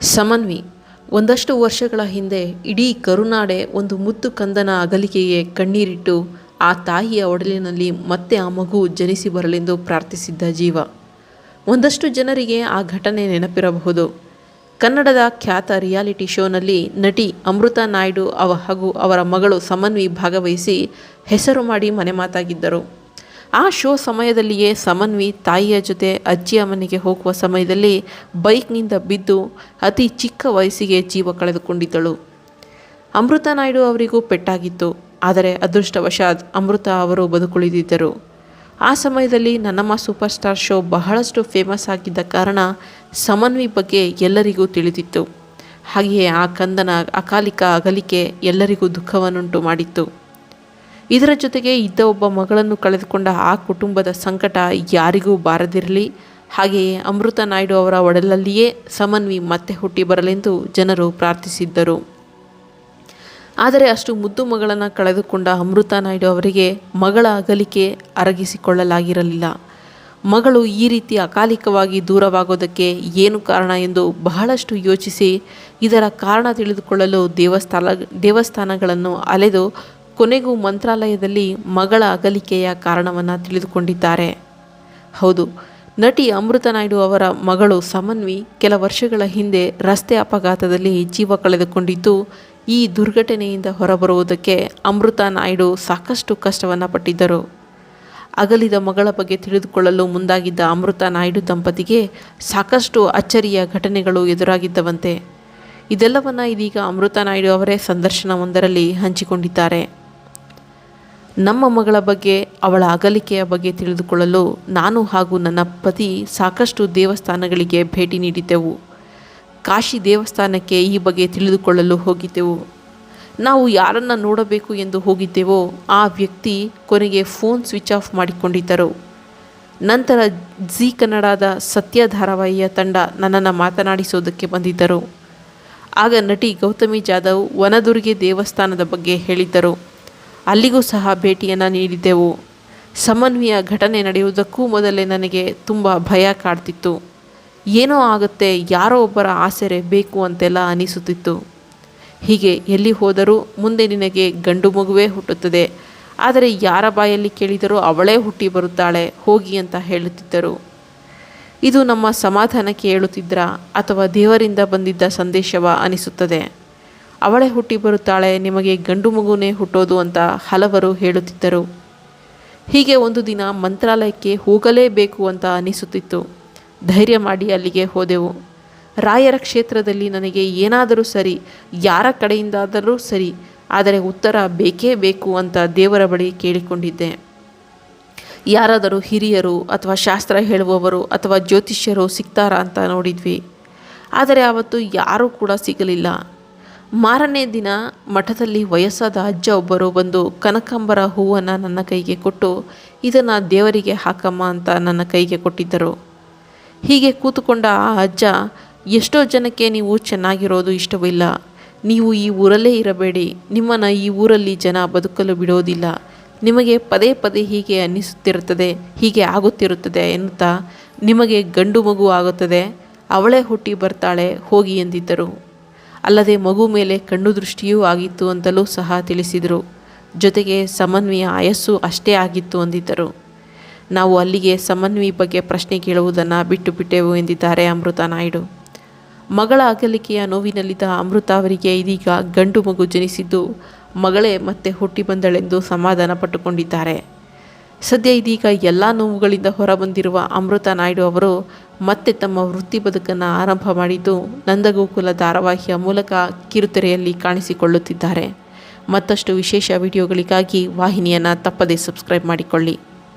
ಸಮನ್ವಿ. ಒಂದಷ್ಟು ವರ್ಷಗಳ ಹಿಂದೆ ಇಡೀ ಕರುನಾಡೆ ಒಂದು ಮುತ್ತು ಕಂದನ ಅಗಲಿಕೆಗೆ ಕಣ್ಣೀರಿಟ್ಟು ಆ ತಾಯಿಯ ಒಡಲಿನಲ್ಲಿ ಮತ್ತೆ ಆ ಮಗು ಜನಿಸಿ ಬರಲೆಂದು ಪ್ರಾರ್ಥಿಸಿದ್ದ ಜೀವ. ಒಂದಷ್ಟು ಜನರಿಗೆ ಆ ಘಟನೆ ನೆನಪಿರಬಹುದು. ಕನ್ನಡದ ಖ್ಯಾತ ರಿಯಾಲಿಟಿ ಶೋನಲ್ಲಿ ನಟಿ ಅಮೃತ ನಾಯ್ಡು ಅವ ಹಾಗೂ ಅವರ ಮಗಳು ಸಮನ್ವಿ ಭಾಗವಹಿಸಿ ಹೆಸರು ಮಾಡಿ ಮನೆ ಮಾತಾಗಿದ್ದರು. ಆ ಶೋ ಸಮಯದಲ್ಲಿಯೇ ಸಮನ್ವಿ ತಾಯಿಯ ಜೊತೆ ಅಜ್ಜಿಯ ಮನೆಗೆ ಹೋಗುವ ಸಮಯದಲ್ಲಿ ಬೈಕ್ನಿಂದ ಬಿದ್ದು ಅತಿ ಚಿಕ್ಕ ವಯಸ್ಸಿಗೆ ಜೀವ ಕಳೆದುಕೊಂಡಿದ್ದಳು. ಅಮೃತ ನಾಯ್ಡು ಅವರಿಗೂ ಪೆಟ್ಟಾಗಿತ್ತು, ಆದರೆ ಅದೃಷ್ಟವಶಾತ್ ಅಮೃತ ಅವರು ಬದುಕುಳಿದಿದ್ದರು. ಆ ಸಮಯದಲ್ಲಿ ನನ್ನಮ್ಮ ಸೂಪರ್ ಸ್ಟಾರ್ ಶೋ ಬಹಳಷ್ಟು ಫೇಮಸ್ ಆಗಿದ್ದ ಕಾರಣ ಸಮನ್ವಿ ಬಗ್ಗೆ ಎಲ್ಲರಿಗೂ ತಿಳಿದಿತ್ತು. ಹಾಗೆಯೇ ಆ ಕಂದನ ಅಕಾಲಿಕ ಅಗಲಿಕೆ ಎಲ್ಲರಿಗೂ ದುಃಖವನ್ನುಂಟು ಮಾಡಿತ್ತು. ಇದರ ಜೊತೆಗೆ ಇದ್ದ ಒಬ್ಬ ಮಗಳನ್ನು ಕಳೆದುಕೊಂಡ ಆ ಕುಟುಂಬದ ಸಂಕಟ ಯಾರಿಗೂ ಬಾರದಿರಲಿ. ಹಾಗೆಯೇ ಅಮೃತ ನಾಯ್ಡು ಅವರ ಒಡಲಲ್ಲಿಯೇ ಸಮನ್ವಿ ಮತ್ತೆ ಹುಟ್ಟಿ ಬರಲೆಂದು ಜನರು ಪ್ರಾರ್ಥಿಸಿದ್ದರು. ಆದರೆ ಅಷ್ಟು ಮುದ್ದು ಮಗಳನ್ನು ಕಳೆದುಕೊಂಡ ಅಮೃತ ನಾಯ್ಡು ಅವರಿಗೆ ಮಗಳ ಅಗಲಿಕೆ ಅರಗಿಸಿಕೊಳ್ಳಲಾಗಿರಲಿಲ್ಲ. ಮಗಳು ಈ ರೀತಿ ಅಕಾಲಿಕವಾಗಿ ದೂರವಾಗೋದಕ್ಕೆ ಏನು ಕಾರಣ ಎಂದು ಬಹಳಷ್ಟು ಯೋಚಿಸಿ, ಇದರ ಕಾರಣ ತಿಳಿದುಕೊಳ್ಳಲು ದೇವಸ್ಥಾನ, ದೇವಸ್ಥಾನಗಳನ್ನು ಅಲೆದು ಕೊನೆಗೂ ಮಂತ್ರಾಲಯದಲ್ಲಿ ಮಗಳ ಅಗಲಿಕೆಯ ಕಾರಣವನ್ನು ತಿಳಿದುಕೊಂಡಿದ್ದಾರೆ. ಹೌದು, ನಟಿ ಅಮೃತ ನಾಯ್ಡು ಅವರ ಮಗಳು ಸಮನ್ವಿ ಕೆಲ ವರ್ಷಗಳ ಹಿಂದೆ ರಸ್ತೆ ಅಪಘಾತದಲ್ಲಿ ಜೀವ ಕಳೆದುಕೊಂಡಿದ್ದು, ಈ ದುರ್ಘಟನೆಯಿಂದ ಹೊರಬರುವುದಕ್ಕೆ ಅಮೃತ ನಾಯ್ಡು ಸಾಕಷ್ಟು ಕಷ್ಟವನ್ನು ಪಟ್ಟಿದ್ದರು. ಅಗಲಿದ ಮಗಳ ಬಗ್ಗೆ ತಿಳಿದುಕೊಳ್ಳಲು ಮುಂದಾಗಿದ್ದ ಅಮೃತ ನಾಯ್ಡು ದಂಪತಿಗೆ ಸಾಕಷ್ಟು ಅಚ್ಚರಿಯ ಘಟನೆಗಳು ಎದುರಾಗಿದ್ದವಂತೆ. ಇದೆಲ್ಲವನ್ನು ಇದೀಗ ಅಮೃತ ನಾಯ್ಡು ಅವರೇ ಸಂದರ್ಶನವೊಂದರಲ್ಲಿ ಹಂಚಿಕೊಂಡಿದ್ದಾರೆ. ನಮ್ಮ ಮಗಳ ಬಗ್ಗೆ, ಅವಳ ಅಗಲಿಕೆಯ ಬಗ್ಗೆ ತಿಳಿದುಕೊಳ್ಳಲು ನಾನು ಹಾಗೂ ನನ್ನ ಪತಿ ಸಾಕಷ್ಟು ದೇವಸ್ಥಾನಗಳಿಗೆ ಭೇಟಿ ನೀಡಿದ್ದೆವು. ಕಾಶಿ ದೇವಸ್ಥಾನಕ್ಕೆ ಈ ಬಗ್ಗೆ ತಿಳಿದುಕೊಳ್ಳಲು ಹೋಗಿದ್ದೆವು. ನಾವು ಯಾರನ್ನು ನೋಡಬೇಕು ಎಂದು ಹೋಗಿದ್ದೆವೋ, ಆ ವ್ಯಕ್ತಿ ಕೊನೆಗೆ ಫೋನ್ ಸ್ವಿಚ್ ಆಫ್ ಮಾಡಿಕೊಂಡಿದ್ದರು. ನಂತರ ಜಿ ಕನ್ನಡದ ಸತ್ಯ ಧಾರಾವಾಹಿಯ ತಂಡ ನನ್ನನ್ನು ಮಾತನಾಡಿಸೋದಕ್ಕೆ ಬಂದಿದ್ದರು. ಆಗ ನಟಿ ಗೌತಮಿ ಜಾಧವ್ ವನದುರ್ಗೆ ದೇವಸ್ಥಾನದ ಬಗ್ಗೆ ಹೇಳಿದ್ದರು. ಅಲ್ಲಿಗೂ ಸಹ ಭೇಟಿಯನ್ನು ನೀಡಿದ್ದೆವು. ಸಮನ್ವಯ ಘಟನೆ ನಡೆಯುವುದಕ್ಕೂ ಮೊದಲೇ ನನಗೆ ತುಂಬ ಭಯ ಕಾಡ್ತಿತ್ತು. ಏನೋ ಆಗುತ್ತೆ, ಯಾರೋ ಒಬ್ಬರ ಆಸರೆ ಬೇಕು ಅಂತೆಲ್ಲ ಅನಿಸುತ್ತಿತ್ತು. ಹೀಗೆ ಎಲ್ಲಿ ಹೋದರೂ ಮುಂದೆ ನಿನಗೆ ಗಂಡು ಮಗುವೇ ಹುಟ್ಟುತ್ತದೆ. ಆದರೆ ಯಾರ ಬಾಯಲ್ಲಿ ಕೇಳಿದರೂ ಅವಳೇ ಹುಟ್ಟಿ ಬರುತ್ತಾಳೆ, ಹೋಗಿ ಅಂತ ಹೇಳುತ್ತಿದ್ದರು. ಇದು ನಮ್ಮ ಸಮಾಧಾನಕ್ಕೆ ಹೇಳುತ್ತಿದ್ರಾ ಅಥವಾ ದೇವರಿಂದ ಬಂದಿದ್ದ ಸಂದೇಶವ ಅನಿಸುತ್ತದೆ. ಅವಳೇ ಹುಟ್ಟಿ ಬರುತ್ತಾಳೆ, ನಿಮಗೆ ಗಂಡು ಮಗುನೇ ಹುಟ್ಟೋದು ಅಂತ ಹಲವರು ಹೇಳುತ್ತಿದ್ದರು. ಹೀಗೆ ಒಂದು ದಿನ ಮಂತ್ರಾಲಯಕ್ಕೆ ಹೋಗಲೇಬೇಕು ಅಂತ ಅನಿಸುತ್ತಿತ್ತು. ಧೈರ್ಯ ಮಾಡಿ ಅಲ್ಲಿಗೆ ಹೋದೆವು. ರಾಯರ ಕ್ಷೇತ್ರದಲ್ಲಿ ನನಗೆ ಏನಾದರೂ ಸರಿ, ಯಾರ ಕಡೆಯಿಂದಾದರೂ ಸರಿ, ಆದರೆ ಉತ್ತರ ಬೇಕೇ ಬೇಕು ಅಂತ ದೇವರ ಬಳಿ ಕೇಳಿಕೊಂಡಿದ್ದೆ. ಯಾರಾದರೂ ಹಿರಿಯರು ಅಥವಾ ಶಾಸ್ತ್ರ ಹೇಳುವವರು ಅಥವಾ ಜ್ಯೋತಿಷ್ಯರು ಸಿಗ್ತಾರಾ ಅಂತ ನೋಡಿದ್ವಿ. ಆದರೆ ಆವತ್ತು ಯಾರೂ ಕೂಡ ಸಿಗಲಿಲ್ಲ. ಮಾರನೇ ದಿನ ಮಠದಲ್ಲಿ ವಯಸ್ಸಾದ ಅಜ್ಜ ಒಬ್ಬರು ಬಂದು ಕನಕಾಂಬರ ಹೂವನ್ನು ನನ್ನ ಕೈಗೆ ಕೊಟ್ಟು, ಇದನ್ನು ದೇವರಿಗೆ ಹಾಕಮ್ಮ ಅಂತ ನನ್ನ ಕೈಗೆ ಕೊಟ್ಟಿದ್ದರು. ಹೀಗೆ ಕೂತುಕೊಂಡ ಆ ಅಜ್ಜ, ಎಷ್ಟೋ ಜನಕ್ಕೆ ನೀವು ಚೆನ್ನಾಗಿರೋದು ಇಷ್ಟವಿಲ್ಲ. ನೀವು ಈ ಊರಲ್ಲೇ ಇರಬೇಡಿ. ನಿಮ್ಮನ್ನು ಈ ಊರಲ್ಲಿ ಜನ ಬದುಕಲು ಬಿಡೋದಿಲ್ಲ. ನಿಮಗೆ ಪದೇ ಪದೇ ಹೀಗೆ ಅನ್ನಿಸುತ್ತಿರುತ್ತದೆ, ಹೀಗೆ ಆಗುತ್ತಿರುತ್ತದೆ ಎನ್ನುತ್ತಾ ನಿಮಗೆ ಗಂಡು ಮಗು ಆಗುತ್ತದೆ. ಅವಳೇ ಹುಟ್ಟಿ ಬರ್ತಾಳೆ, ಹೋಗಿ ಎಂದಿದ್ದರು. ಅಲ್ಲದೆ ಮಗು ಮೇಲೆ ಕಣ್ಣು ದೃಷ್ಟಿಯೂ ಆಗಿತ್ತು ಅಂತಲೂ ಸಹ ತಿಳಿಸಿದರು. ಜೊತೆಗೆ ಸಮನ್ವಿಯ ಆಯಸ್ಸು ಅಷ್ಟೇ ಆಗಿತ್ತು ಅಂದಿದ್ದರು. ನಾವು ಅಲ್ಲಿಗೆ ಸಮನ್ವಿ ಬಗ್ಗೆ ಪ್ರಶ್ನೆ ಕೇಳುವುದನ್ನು ಬಿಟ್ಟು ಬಿಟ್ಟೆವು ಎಂದಿದ್ದಾರೆ ಅಮೃತ ನಾಯ್ಡು. ಮಗಳ ಅಗಲಿಕೆಯ ನೋವಿನಲ್ಲಿದ್ದ ಅಮೃತ ಅವರಿಗೆ ಇದೀಗ ಗಂಡು ಮಗು ಜನಿಸಿದ್ದು ಮಗಳೇ ಮತ್ತೆ ಹುಟ್ಟಿ ಬಂದಳೆಂದು ಸಮಾಧಾನ ಪಟ್ಟುಕೊಂಡಿದ್ದಾರೆ ಸದ್ಯ ಇದೀಗ ಎಲ್ಲ ನೋವುಗಳಿಂದ ಹೊರಬಂದಿರುವ ಅಮೃತ ನಾಯ್ಡು ಅವರು ಮತ್ತೆ ತಮ್ಮ ವೃತ್ತಿ ಬದುಕನ್ನು ಆರಂಭ ಮಾಡಿದ್ದು ನಂದಗೋಕುಲ ಧಾರಾವಾಹಿಯ ಮೂಲಕ ಕಿರುತೆರೆಯಲ್ಲಿ ಕಾಣಿಸಿಕೊಳ್ಳುತ್ತಿದ್ದಾರೆ. ಮತ್ತಷ್ಟು ವಿಶೇಷ ವಿಡಿಯೋಗಳಿಗಾಗಿ ವಾಹಿನಿಯನ್ನು ತಪ್ಪದೇ ಸಬ್ಸ್ಕ್ರೈಬ್ ಮಾಡಿಕೊಳ್ಳಿ.